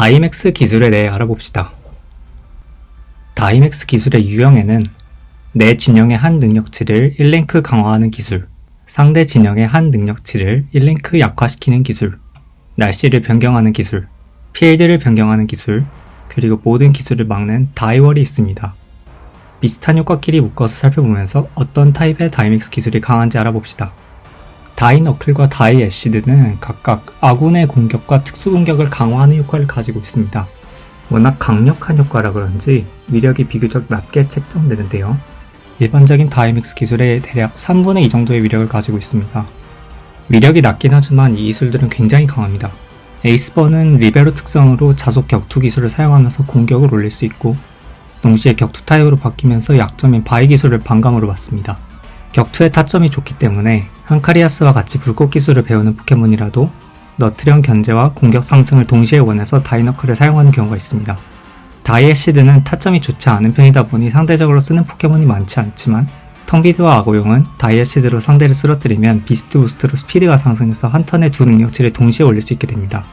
다이맥스 기술에 대해 알아봅시다. 다이맥스 기술의 유형에는 내 진영의 한 능력치를 1랭크 강화하는 기술, 상대 진영의 한 능력치를 1랭크 약화시키는 기술, 날씨를 변경하는 기술, 필드를 변경하는 기술, 그리고 모든 기술을 막는 다이월이 있습니다. 비슷한 효과끼리 묶어서 살펴보면서 어떤 타입의 다이맥스 기술이 강한지 알아봅시다. 다이 너클과 다이 애시드는 각각 아군의 공격과 특수 공격을 강화하는 효과를 가지고 있습니다. 워낙 강력한 효과라 그런지 위력이 비교적 낮게 책정되는데요. 일반적인 다이맥스 기술의 대략 3분의 2 정도의 위력을 가지고 있습니다. 위력이 낮긴 하지만 이 기술들은 굉장히 강합니다. 에이스버는 리베로 특성으로 자속 격투 기술을 사용하면서 공격을 올릴 수 있고 동시에 격투 타입으로 바뀌면서 약점인 바위 기술을 반감으로 받습니다. 격투의 타점이 좋기 때문에 한카리아스와 같이 불꽃 기술을 배우는 포켓몬이라도 너트령 견제와 공격 상승을 동시에 원해서 다이너클을 사용하는 경우가 있습니다. 다이애시드는 타점이 좋지 않은 편이다 보니 상대적으로 쓰는 포켓몬이 많지 않지만 텅비드와 아고용은 다이애시드로 상대를 쓰러뜨리면 비스트 부스트로 스피드가 상승해서 한 턴에 두 능력치를 동시에 올릴 수 있게 됩니다.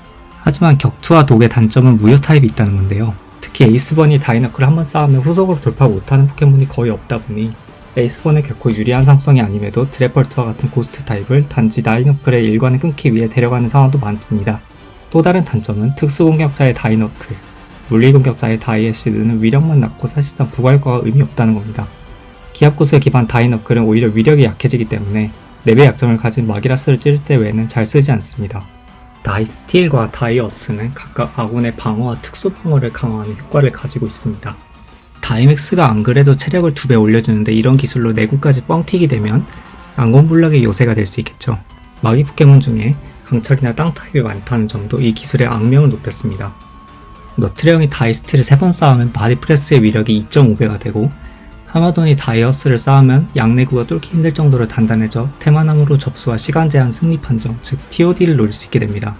하지만 격투와 독의 단점은 무효 타입이 있다는 건데요. 특히 에이스번이 다이너클을 한번 쌓으면 후속으로 돌파 못하는 포켓몬이 거의 없다 보니 에이스본의 결코 유리한 상성이 아님에도 드래펄트와 같은 고스트 타입을 단지 다이너클의 일관을 끊기 위해 데려가는 상황도 많습니다. 또 다른 단점은 특수공격자의 다이너클, 물리공격자의 다이애시드는 위력만 낮고 사실상 부활과가 의미 없다는 겁니다. 기압구슬 기반 다이너클은 오히려 위력이 약해지기 때문에 4배 약점을 가진 마기라스를 찌를 때 외에는 잘 쓰지 않습니다. 다이스틸과 다이어스는 각각 아군의 방어와 특수 방어를 강화하는 효과를 가지고 있습니다. 다이맥스가 안 그래도 체력을 두 배 올려주는데 이런 기술로 내구까지 뻥튀기 되면 앙곤블락의 요새가 될 수 있겠죠. 마기 포켓몬 중에 강철이나 땅 타입이 많다는 점도 이 기술의 악명을 높였습니다. 너트레형이 다이스트를 3번 쌓으면 바디프레스의 위력이 2.5배가 되고 하마돈이 다이어스를 쌓으면 양내구가 뚫기 힘들 정도로 단단해져 테마나무로 접수와 시간 제한 승리 판정, 즉 TOD를 노릴 수 있게 됩니다.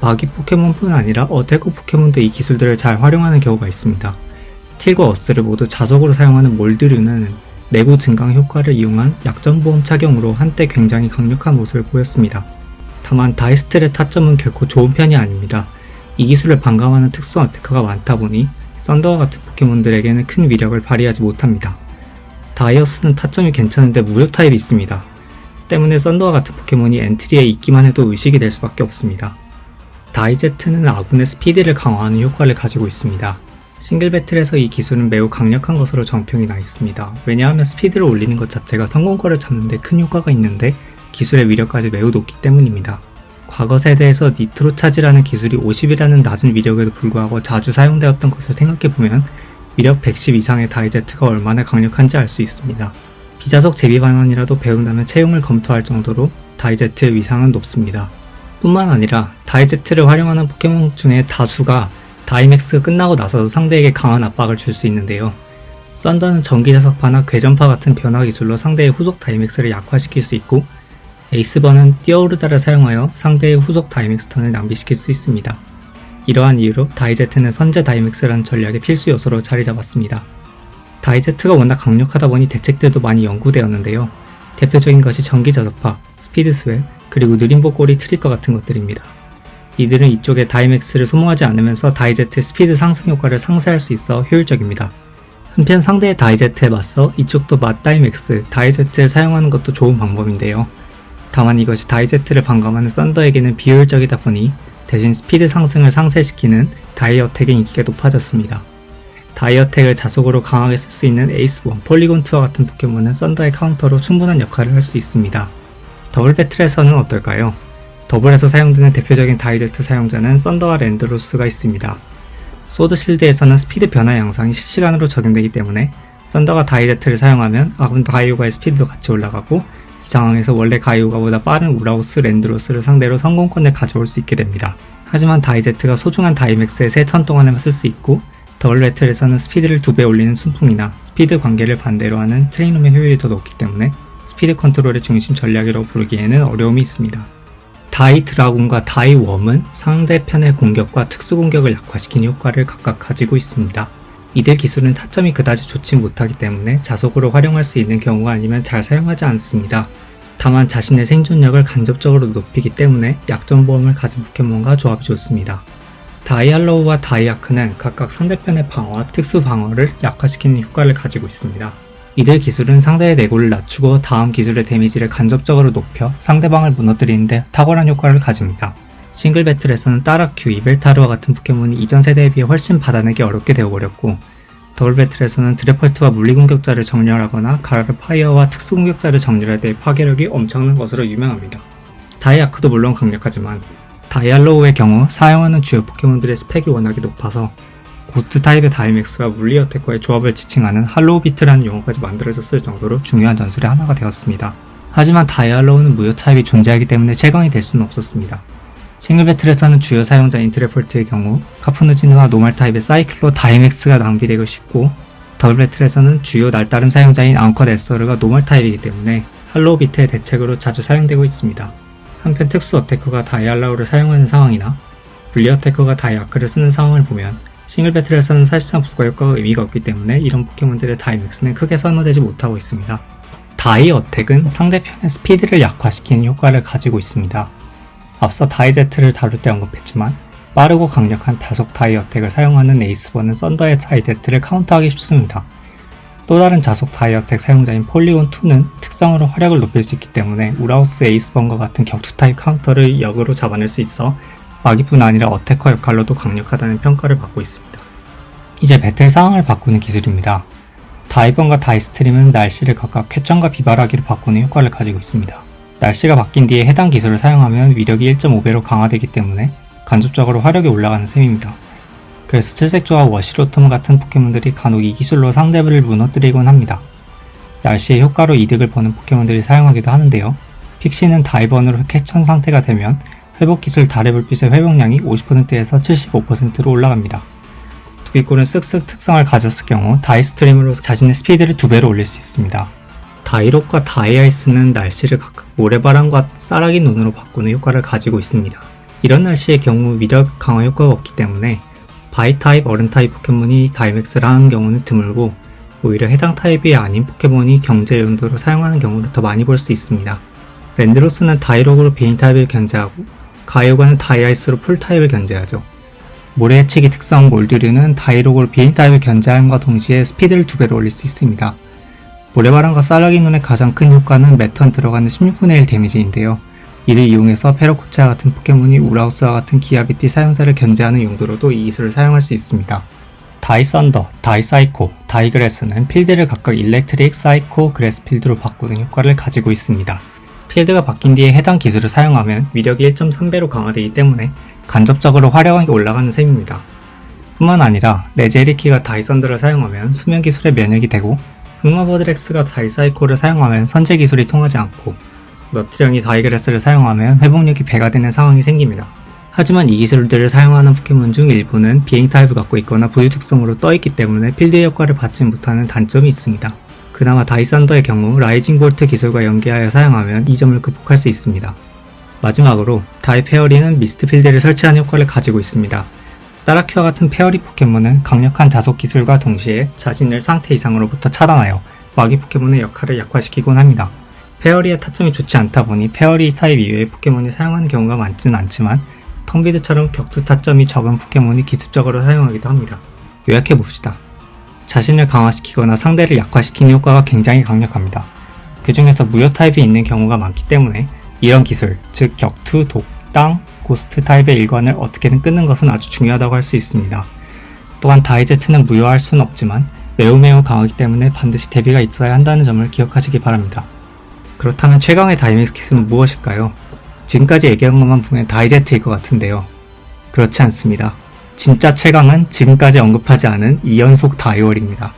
마기 포켓몬뿐 아니라 어테코 포켓몬도 이 기술들을 잘 활용하는 경우가 있습니다. 스틸과 어스를 모두 자석으로 사용하는 몰드류는 내구 증강 효과를 이용한 약점 보험 착용으로 한때 굉장히 강력한 모습을 보였습니다. 다만 다이스틸의 타점은 결코 좋은 편이 아닙니다. 이 기술을 반감하는 특수 어테커가 많다 보니 썬더와 같은 포켓몬들에게는 큰 위력을 발휘하지 못합니다. 다이어스는 타점이 괜찮은데 무료 타입이 있습니다. 때문에 썬더와 같은 포켓몬이 엔트리에 있기만 해도 의식이 될 수밖에 없습니다. 다이제트는 아군의 스피드를 강화하는 효과를 가지고 있습니다. 싱글 배틀에서 이 기술은 매우 강력한 것으로 정평이 나 있습니다. 왜냐하면 스피드를 올리는 것 자체가 성공거를 잡는데 큰 효과가 있는데 기술의 위력까지 매우 높기 때문입니다. 과거 세대에서 니트로 차지라는 기술이 50이라는 낮은 위력에도 불구하고 자주 사용되었던 것을 생각해보면 위력 110 이상의 다이제트가 얼마나 강력한지 알 수 있습니다. 비자석 제비 반환이라도 배운다면 채용을 검토할 정도로 다이제트의 위상은 높습니다. 뿐만 아니라 다이제트를 활용하는 포켓몬 중에 다수가 다이맥스가 끝나고 나서도 상대에게 강한 압박을 줄 수 있는데요. 썬더는 전기자석파나 궤전파 같은 변화 기술로 상대의 후속 다이맥스를 약화시킬 수 있고 에이스번은 뛰어오르다를 사용하여 상대의 후속 다이맥스 턴을 낭비시킬 수 있습니다. 이러한 이유로 다이제트는 선제 다이맥스라는 전략의 필수 요소로 자리 잡았습니다. 다이제트가 워낙 강력하다 보니 대책들도 많이 연구되었는데요. 대표적인 것이 전기자석파, 스피드스웰, 그리고 느림보 꼬리 트릭과 같은 것들입니다. 이들은 이쪽에 다이맥스를 소모하지 않으면서 다이제트의 스피드 상승 효과를 상쇄할 수 있어 효율적입니다. 한편 상대의 다이제트에 맞서 이쪽도 맞다이맥스, 다이제트를 사용하는 것도 좋은 방법인데요. 다만 이것이 다이제트를 반감하는 썬더에게는 비효율적이다 보니 대신 스피드 상승을 상쇄시키는 다이어텍의 인기가 높아졌습니다. 다이어텍을 자속으로 강하게 쓸 수 있는 에이스본, 폴리곤2와 같은 포켓몬은 썬더의 카운터로 충분한 역할을 할 수 있습니다. 더블 배틀에서는 어떨까요? 더블에서 사용되는 대표적인 다이제트 사용자는 썬더와 랜드로스가 있습니다. 소드실드에서는 스피드 변화 양상이 실시간으로 적용되기 때문에 썬더가 다이제트를 사용하면 아군 가이오가의 스피드도 같이 올라가고 이 상황에서 원래 가이오가보다 빠른 우라우스 랜드로스를 상대로 성공권을 가져올 수 있게 됩니다. 하지만 다이제트가 소중한 다이맥스의 3턴 동안에만 쓸 수 있고 더블 배틀에서는 스피드를 2배 올리는 순풍이나 스피드 관계를 반대로 하는 트레이놈의 효율이 더 높기 때문에 스피드 컨트롤의 중심 전략이라고 부르기에는 어려움이 있습니다. 다이 드라군과 다이 웜은 상대편의 공격과 특수 공격을 약화시키는 효과를 각각 가지고 있습니다. 이들 기술은 타점이 그다지 좋지 못하기 때문에 자속으로 활용할 수 있는 경우가 아니면 잘 사용하지 않습니다. 다만 자신의 생존력을 간접적으로 높이기 때문에 약점 보험을 가진 포켓몬과 조합이 좋습니다. 다이알로우와 다이아크는 각각 상대편의 방어와 특수 방어를 약화시키는 효과를 가지고 있습니다. 이들 기술은 상대의 내골을 낮추고 다음 기술의 데미지를 간접적으로 높여 상대방을 무너뜨리는데 탁월한 효과를 가집니다. 싱글 배틀에서는 따라큐, 이벨타르와 같은 포켓몬이 이전 세대에 비해 훨씬 받아내기 어렵게 되어버렸고 더블 배틀에서는 드래펄트와 물리공격자를 정렬하거나 가라르 파이어와 특수공격자를 정렬할 때의 파괴력이 엄청난 것으로 유명합니다. 다이아크도 물론 강력하지만 다이알로우의 경우 사용하는 주요 포켓몬들의 스펙이 워낙에 높아서 고스트 타입의 다이맥스가 물리 어택과의 조합을 지칭하는 할로우 비트라는 용어까지 만들어졌을 정도로 중요한 전술의 하나가 되었습니다. 하지만 다이알로우는 무효 타입이 존재하기 때문에 최강이 될 수는 없었습니다. 싱글 배틀에서는 주요 사용자인 드래폴트의 경우 카푸누지누와 노말 타입의 사이클로 다이맥스가 낭비되고 싶고 더블 배틀에서는 주요 날다름 사용자인 앙컷 에서르가 노말 타입이기 때문에 할로우 비트의 대책으로 자주 사용되고 있습니다. 한편 특수 어태커가 다이알라우를 사용하는 상황이나 분리 어태커가 다이아크를 쓰는 상황을 보면 싱글 배틀에서는 사실상 부가 효과가 의미가 없기 때문에 이런 포켓몬들의 다이맥스는 크게 선호되지 못하고 있습니다. 다이 어택은 상대편의 스피드를 약화시키는 효과를 가지고 있습니다. 앞서 다이제트를 다룰 때 언급했지만 빠르고 강력한 다속 다이 어택을 사용하는 에이스번은 썬더의 다이제트를 카운터하기 쉽습니다. 또 다른 자속 다이 어택 사용자인 폴리곤2는 특성으로 화력을 높일 수 있기 때문에 우라우스 에이스번과 같은 격투 타입 카운터를 역으로 잡아낼 수 있어 마기뿐 아니라 어태커 역할로도 강력하다는 평가를 받고 있습니다. 이제 배틀 상황을 바꾸는 기술입니다. 다이번과 다이스트림은 날씨를 각각 쾌청과 비바라기로 바꾸는 효과를 가지고 있습니다. 날씨가 바뀐 뒤에 해당 기술을 사용하면 위력이 1.5배로 강화되기 때문에 간접적으로 화력이 올라가는 셈입니다. 그래서 칠색조와 워시로톰 같은 포켓몬들이 간혹 이 기술로 상대를 무너뜨리곤 합니다. 날씨의 효과로 이득을 보는 포켓몬들이 사용하기도 하는데요. 픽시는 다이번으로 캐천 상태가 되면 회복 기술 달의 불빛의 회복량이 50%에서 75%로 올라갑니다. 두기골은 쓱쓱 특성을 가졌을 경우 다이스트림으로 자신의 스피드를 두 배로 올릴 수 있습니다. 다이록과 다이아이스는 날씨를 각각 모래바람과 쌀아기 눈으로 바꾸는 효과를 가지고 있습니다. 이런 날씨의 경우 위력 강화 효과가 없기 때문에 바이 타입, 얼음 타입 포켓몬이 다이맥스를 하는 경우는 드물고 오히려 해당 타입이 아닌 포켓몬이 경제 용도로 사용하는 경우를 더 많이 볼 수 있습니다. 랜드로스는 다이록으로 비인 타입을 견제하고 가이오가는 다이아이스로 풀 타입을 견제하죠. 모래 해치기 특성 몰드류는 다이록으로 비인 타입을 견제함과 동시에 스피드를 두 배로 올릴 수 있습니다. 모래바람과 쌀라기 눈의 가장 큰 효과는 매턴 들어가는 16분의 1 데미지인데요. 이를 이용해서 페로코치아 같은 포켓몬이 우라우스와 같은 기아비티 사용자를 견제하는 용도로도 이 기술을 사용할 수 있습니다. 다이썬더, 다이사이코, 다이그레스는 필드를 각각 일렉트릭, 사이코, 그레스필드로 바꾸는 효과를 가지고 있습니다. 필드가 바뀐 뒤에 해당 기술을 사용하면 위력이 1.3배로 강화되기 때문에 간접적으로 화력이 올라가는 셈입니다. 뿐만 아니라 레제리키가 다이썬더를 사용하면 수면 기술에 면역이 되고 흑마버드렉스가 다이사이코를 사용하면 선제 기술이 통하지 않고 너트령이 다이그레스를 사용하면 회복력이 배가 되는 상황이 생깁니다. 하지만 이 기술들을 사용하는 포켓몬 중 일부는 비행 타입을 갖고 있거나 부유 특성으로 떠있기 때문에 필드 효과를 받지 못하는 단점이 있습니다. 그나마 다이썬더의 경우 라이징 볼트 기술과 연계하여 사용하면 이 점을 극복할 수 있습니다. 마지막으로 다이 페어리는 미스트 필드를 설치하는 효과를 가지고 있습니다. 따라큐와 같은 페어리 포켓몬은 강력한 자속 기술과 동시에 자신을 상태 이상으로부터 차단하여 마기 포켓몬의 역할을 약화시키곤 합니다. 페어리의 타점이 좋지 않다 보니 페어리 타입 이외의 포켓몬이 사용하는 경우가 많지는 않지만 텅비드처럼 격투 타점이 적은 포켓몬이 기습적으로 사용하기도 합니다. 요약해봅시다. 자신을 강화시키거나 상대를 약화시키는 효과가 굉장히 강력합니다. 그 중에서 무효 타입이 있는 경우가 많기 때문에 이런 기술, 즉 격투, 독, 땅, 고스트 타입의 일관을 어떻게든 끊는 것은 아주 중요하다고 할 수 있습니다. 또한 다이제트는 무효할 수는 없지만 매우 매우 강하기 때문에 반드시 대비가 있어야 한다는 점을 기억하시기 바랍니다. 그렇다면 최강의 다이맥스 기술은 무엇일까요? 지금까지 얘기한 것만 보면 다이제트일 것 같은데요. 그렇지 않습니다. 진짜 최강은 지금까지 언급하지 않은 2연속 다이월입니다.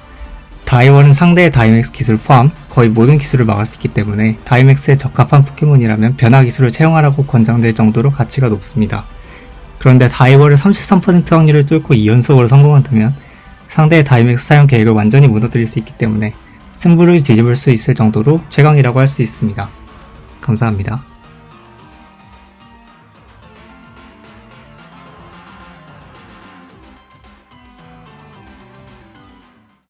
다이월은 상대의 다이맥스 기술 포함 거의 모든 기술을 막을 수 있기 때문에 다이맥스에 적합한 포켓몬이라면 변화 기술을 채용하라고 권장될 정도로 가치가 높습니다. 그런데 다이월을 33% 확률을 뚫고 2연속으로 성공한다면 상대의 다이맥스 사용 계획을 완전히 무너뜨릴 수 있기 때문에 승부를 뒤집을 수 있을 정도로 최강이라고 할 수 있습니다. 감사합니다.